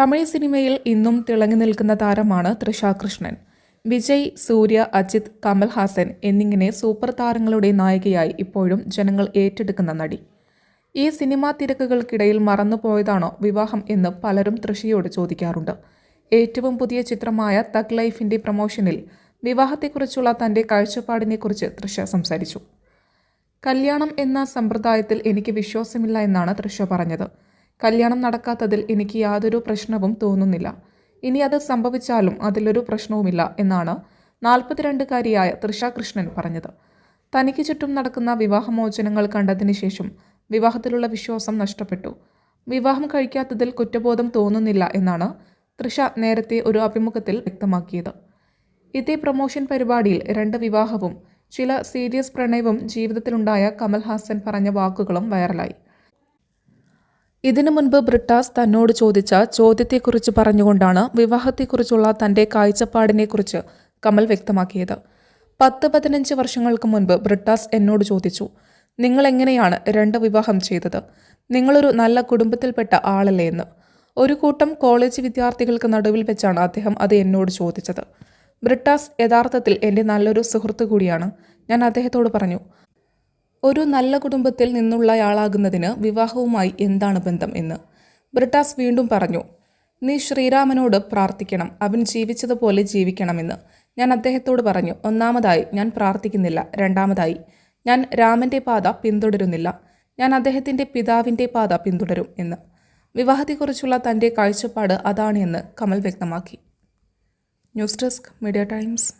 തമിഴ് സിനിമയിൽ ഇന്നും തിളങ്ങി നിൽക്കുന്ന താരമാണ് തൃഷ കൃഷ്ണൻ. വിജയ് സൂര്യ അജിത് കമൽഹാസൻ എന്നിങ്ങനെ സൂപ്പർ താരങ്ങളുടെ നായികയായി ഇപ്പോഴും ജനങ്ങൾ ഏറ്റെടുക്കുന്ന നടി. ഈ സിനിമാ തിരക്കുകൾക്കിടയിൽ മറന്നുപോയതാണോ വിവാഹം എന്ന് പലരും തൃഷയോട് ചോദിക്കാറുണ്ട്. ഏറ്റവും പുതിയ ചിത്രമായ തഗ് ലൈഫിന്റെ പ്രമോഷനിൽ വിവാഹത്തെക്കുറിച്ചുള്ള തന്റെ കാഴ്ചപ്പാടിനെക്കുറിച്ച് തൃഷ സംസാരിച്ചു. കല്യാണം എന്ന സമ്പ്രദായത്തിൽ എനിക്ക് വിശ്വാസമില്ല എന്നാണ് തൃഷ പറഞ്ഞത്. കല്യാണം നടക്കാത്തതിൽ എനിക്ക് യാതൊരു പ്രശ്നവും തോന്നുന്നില്ല. ഇനി അത് സംഭവിച്ചാലും അതിലൊരു പ്രശ്നവുമില്ല എന്നാണ് നാൽപ്പത്തിരണ്ടുകാരിയായ തൃഷ കൃഷ്ണൻ പറഞ്ഞത്. തനിക്ക് ചുറ്റും നടക്കുന്ന വിവാഹമോചനങ്ങൾ കണ്ടതിന് ശേഷം വിവാഹത്തിലുള്ള വിശ്വാസം നഷ്ടപ്പെട്ടു. വിവാഹം കഴിക്കാത്തതിൽ കുറ്റബോധം തോന്നുന്നില്ല എന്നാണ് തൃഷ നേരത്തെ ഒരു അഭിമുഖത്തിൽ വ്യക്തമാക്കിയത്. ഇതേ പ്രൊമോഷൻ പരിപാടിയിൽ രണ്ട് വിവാഹവും ചില സീരിയസ് പ്രണയവും ജീവിതത്തിലുണ്ടായ കമൽഹാസൻ പറഞ്ഞ വാക്കുകളും വൈറലായി. ഇതിനു മുൻപ് ബ്രിട്ടാസ് തന്നോട് ചോദിച്ച ചോദ്യത്തെക്കുറിച്ച് പറഞ്ഞുകൊണ്ടാണ് വിവാഹത്തെക്കുറിച്ചുള്ള തന്റെ കാഴ്ചപ്പാടിനെക്കുറിച്ച് കമൽ വ്യക്തമാക്കിയത്. പത്ത് പതിനഞ്ച് വർഷങ്ങൾക്ക് മുൻപ് ബ്രിട്ടാസ് എന്നോട് ചോദിച്ചു നിങ്ങൾ എങ്ങനെയാണ് രണ്ട് വിവാഹം ചെയ്തത്? നിങ്ങളൊരു നല്ല കുടുംബത്തിൽപ്പെട്ട ആളല്ലേ എന്ന്. ഒരു കൂട്ടം കോളേജ് വിദ്യാർത്ഥികൾക്ക് നടുവിൽ വെച്ചാണ് അദ്ദേഹം അത് എന്നോട് ചോദിച്ചത്. ബ്രിട്ടാസ് യഥാർത്ഥത്തിൽ എന്റെ നല്ലൊരു സുഹൃത്തു കൂടിയാണ്. ഞാൻ അദ്ദേഹത്തോട് പറഞ്ഞു ഒരു നല്ല കുടുംബത്തിൽ നിന്നുള്ളയാളാകുന്നതിന് വിവാഹവുമായി എന്താണ് ബന്ധം എന്ന്. ബ്രിട്ടാസ് വീണ്ടും പറഞ്ഞു നീ ശ്രീരാമനോട് പ്രാർത്ഥിക്കണം. അവൻ ജീവിച്ചതുപോലെ ജീവിക്കണമെന്ന്. ഞാൻ അദ്ദേഹത്തോട് പറഞ്ഞു ഒന്നാമതായി ഞാൻ പ്രാർത്ഥിക്കുന്നില്ല. രണ്ടാമതായി ഞാൻ രാമന്റെ പാത പിന്തുടരുന്നില്ല. ഞാൻ അദ്ദേഹത്തിന്റെ പിതാവിന്റെ പാത പിന്തുടരും എന്ന്. വിവാഹത്തെക്കുറിച്ചുള്ള തന്റെ കാഴ്ചപ്പാട് അതാണ് എന്ന് കമൽ വ്യക്തമാക്കി. News desk media times.